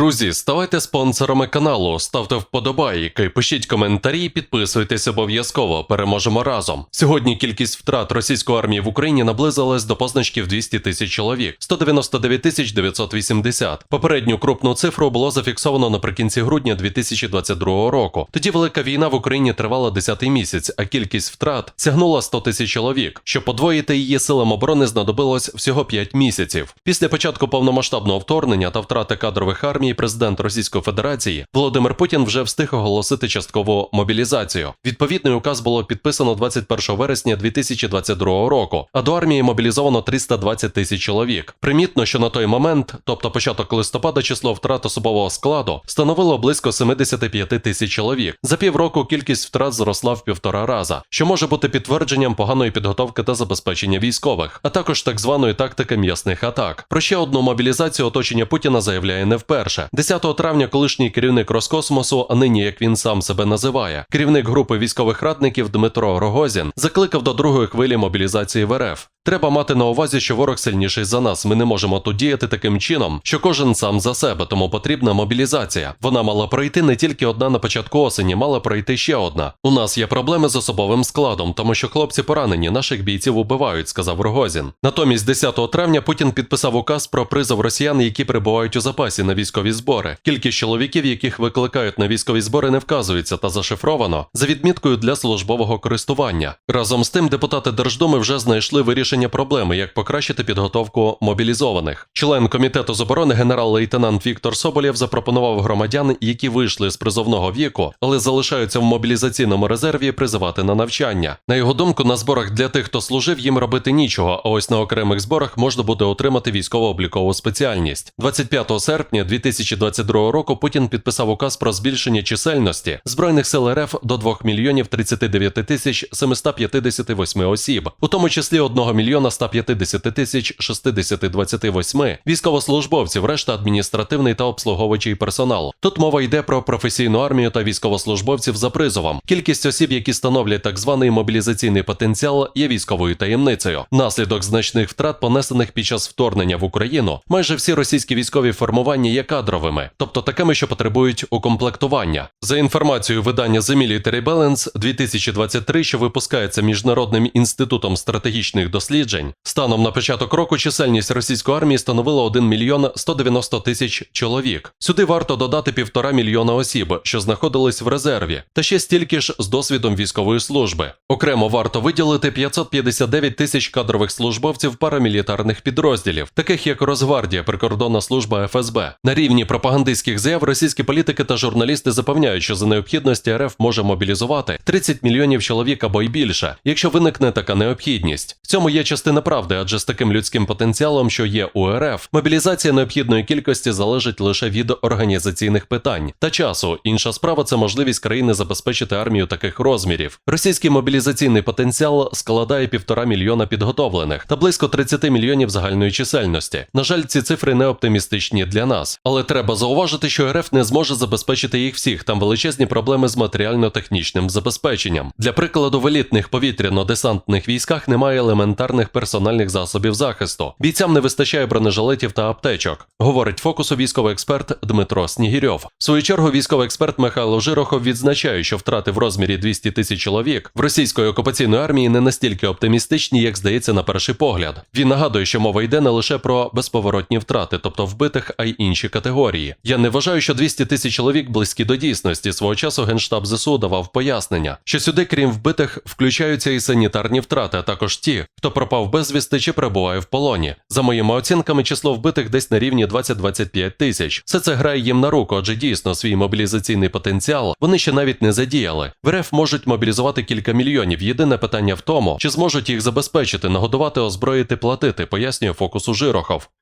Друзі, ставайте спонсорами каналу, ставте вподобайки, пишіть коментарі, підписуйтесь обов'язково. Переможемо разом. Сьогодні кількість втрат російської армії в Україні наблизилась до позначки в 200 тисяч чоловік 199 тисяч 980. Попередню крупну цифру було зафіксовано наприкінці грудня 2022 року. Тоді велика війна в Україні тривала 10-й місяць, а кількість втрат сягнула 100 тисяч чоловік. Щоб подвоїти її силам оборони, знадобилось всього 5 місяців. Після початку повномасштабного вторгнення та втрати кадрових армій, президент Російської Федерації Володимир Путін вже встиг оголосити часткову мобілізацію. Відповідний указ було підписано 21 вересня 2022 року. А до армії мобілізовано 320 тисяч чоловік. Примітно, що на той момент, тобто початок листопада, число втрат особового складу становило близько 75 тисяч чоловік. За півроку кількість втрат зросла в півтора раза, що може бути підтвердженням поганої підготовки та забезпечення військових, а також так званої тактики м'ясних атак. Про ще одну мобілізацію оточення Путіна заявляє не вперше. 10 травня колишній керівник Роскосмосу, а нині як він сам себе називає, керівник групи військових радників Дмитро Рогозін закликав до другої хвилі мобілізації в РФ. Треба мати на увазі, що ворог сильніший за нас. Ми не можемо тут діяти таким чином, що кожен сам за себе, тому потрібна мобілізація. Вона мала пройти не тільки одна на початку осені, мала пройти ще одна. У нас є проблеми з особовим складом, тому що хлопці поранені, наших бійців убивають, сказав Рогозін. Натомість, 10 травня Путін підписав указ про призов росіян, які перебувають у запасі на військові збори. Кількість чоловіків, яких викликають на військові збори, не вказується та зашифровано за відміткою для службового користування. Разом з тим, депутати Держдуми вже знайшли вирішення проблеми, як покращити підготовку мобілізованих. Член комітету з оборони генерал-лейтенант Віктор Соболєв запропонував громадян, які вийшли з призовного віку, але залишаються в мобілізаційному резерві, призивати на навчання. На його думку, на зборах для тих, хто служив, їм робити нічого. А ось на окремих зборах можна буде отримати військово-облікову спеціальність. 25 серпня 2022 року Путін підписав указ про збільшення чисельності збройних сил РФ до 2 мільйонів 39 тисяч 758 осіб, у тому числі 1 мільйона 150 тисяч 6028 військовослужбовців, решта адміністративний та обслуговуючий персонал. Тут мова йде про професійну армію та військовослужбовців за призовом. Кількість осіб, які становлять так званий мобілізаційний потенціал, є військовою таємницею. Наслідок значних втрат, понесених під час вторгнення в Україну, майже всі російські військові формування є кадровими, тобто такими, що потребують укомплектування. За інформацією видання The Military Balance 2023, що випускається Міжнародним інститутом стратегічних досліджень, станом на початок року чисельність російської армії становила 1 мільйон 190 тисяч чоловік. Сюди варто додати півтора мільйона осіб, що знаходились в резерві, та ще стільки ж з досвідом військової служби. Окремо варто виділити 559 тисяч кадрових службовців парамілітарних підрозділів, таких як Росгвардія, прикордонна служба ФСБ. На рівні пропагандистських заяв російські політики та журналісти запевняють, що за необхідності РФ може мобілізувати 30 мільйонів чоловік або й більше, якщо виникне така необхідність. В цьому є частина правди, адже з таким людським потенціалом, що є у РФ, мобілізація необхідної кількості залежить лише від організаційних питань та часу. Інша справа це можливість країни забезпечити армію таких розмірів. Російський мобілізаційний потенціал складає півтора мільйона підготовлених та близько 30 мільйонів загальної чисельності. На жаль, ці цифри не оптимістичні для нас, але треба зауважити, що РФ не зможе забезпечити їх всіх. Там величезні проблеми з матеріально-технічним забезпеченням. Для прикладу, в елітних повітряно-десантних військах немає елементарних персональних засобів захисту. Бійцям не вистачає бронежилетів та аптечок, говорить фокусу військовий експерт Дмитро Снігірьов. В свою чергу військовий експерт Михайло Жирохов відзначає, що втрати в розмірі 200 тисяч чоловік в російської окупаційної армії не настільки оптимістичні, як здається на перший погляд. Він нагадує, що мова йде не лише про безповоротні втрати, тобто вбитих, а й інші категорії. Я не вважаю, що 200 тисяч чоловік близькі до дійсності. Свого часу генштаб ЗСУ давав пояснення, що сюди, крім вбитих, включаються і санітарні втрати, а також ті, хто пропав безвісти чи перебуває в полоні. За моїми оцінками, число вбитих десь на рівні 20-25 тисяч. Все це грає їм на руку, адже дійсно свій мобілізаційний потенціал вони ще навіть не задіяли. В РФ можуть мобілізувати кілька мільйонів. Єдине питання в тому, чи зможуть їх забезпечити, нагодувати, озброїти, платити, пояснює фокусу Жирохов.